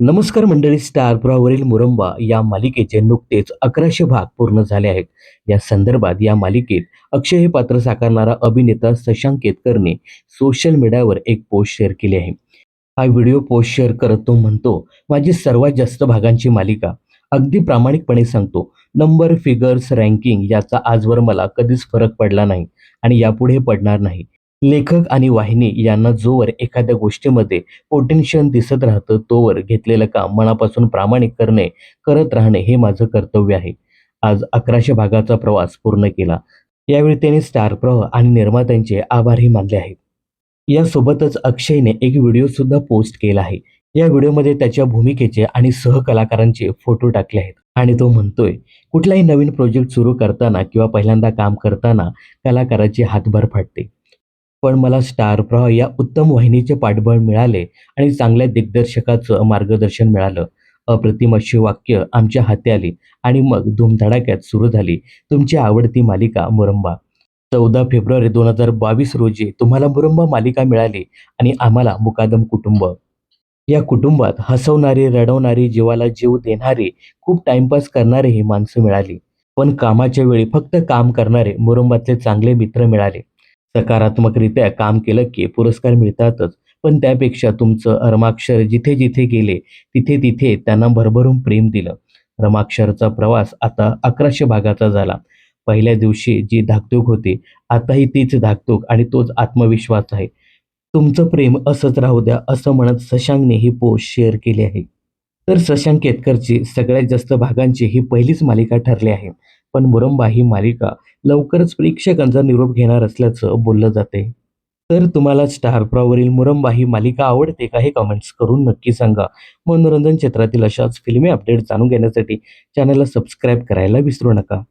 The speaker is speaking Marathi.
नमस्कार मंडळी स्टार मुरंबा या मालिकेचे नुकतेच अकराशे भाग पूर्ण झाले आहेत. या संदर्भात या मालिकेत अक्षय हे पात्र साकारणारा अभिनेता शशांक केतकरने सोशल मीडियावर एक पोस्ट शेअर केली आहे. हा व्हिडिओ पोस्ट शेअर करत तो म्हणतो माझी सर्वात जास्त भागांची मालिका. अगदी प्रामाणिकपणे सांगतो नंबर फिगर्स रँकिंग याचा आजवर मला कधीच फरक पडला नाही आणि यापुढे पडणार नाही. लेखक आणि वाहिनी यांना जोवर एखाद्या गोष्टीमध्ये पोटेन्शियल दिसत राहतं तोवर घेतलेलं काम मनापासून प्रामाणिक करणे करत राहणे हे माझं कर्तव्य आहे. आज अकराशे भागाचा प्रवास पूर्ण केला. यावेळी त्यांनी स्टार प्रह आणि निर्मात्यांचे आभारही मानले आहेत. यासोबतच अक्षयने एक व्हिडिओ सुद्धा पोस्ट केला आहे. या व्हिडिओमध्ये त्याच्या भूमिकेचे आणि सहकलाकारांचे फोटो टाकले आहेत. आणि तो म्हणतोय कुठलाही नवीन प्रोजेक्ट सुरू करताना किंवा पहिल्यांदा काम करताना कलाकाराची हातभार फाटते. पण मला स्टार प्रवाह या उत्तम वाहिनीचे पाठबळ मिळाले आणि चांगल्या दिग्दर्शकाचं मार्गदर्शन मिळालं. अप्रतिम अशी वाक्य आमच्या हाती आली आणि मग धूमधडाक्यात सुरू झाली. तुमची आवडती मालिका मुरंबा. चौदा फेब्रुवारी दोन हजार बावीस रोजी तुम्हाला मुरंबा मालिका मिळाली आणि आम्हाला मुकादम कुटुंब. या कुटुंबात हसवणारी रडवणारी जीवाला जीव देणारी खूप टाइमपास करणारी ही माणसं मिळाली. पण कामाच्या वेळी फक्त काम करणारे मुरंबातले चांगले मित्र मिळाले. सकारात्मकरित्या काम केलं की पुरस्कार मिळतातच. पण त्यापेक्षा तुमचं रमाक्षर जिथे जिथे गेले तिथे तिथे त्यांना भरभरून प्रेम दिलं. रमाक्षरचा प्रवास आता अकराशे भागाचा झाला. पहिल्या दिवशी जी धाकधूक होती आताही तीच धाकधूक आणि तोच आत्मविश्वास आहे. तुमचं प्रेम असंच राहू द्या असं म्हणत शशांकने ही पोस्ट शेअर केली आहे. तर शशांक केतकरची सगळ्यात जास्त भागांची ही पहिलीच मालिका ठरली आहे. पण मुरंबा ही मालिका लवकरच प्रेक्षकांचा निरोप घेणार असल्याचं बोललं जाते. तर तुम्हाला स्टार प्रॉवरील मुरंबा ही मालिका आवडते का हे कमेंट्स करून नक्की सांगा. मनोरंजन क्षेत्रातील अशाच फिल्मी अपडेट जाणून घेण्यासाठी चॅनलला सबस्क्राईब करायला विसरू नका.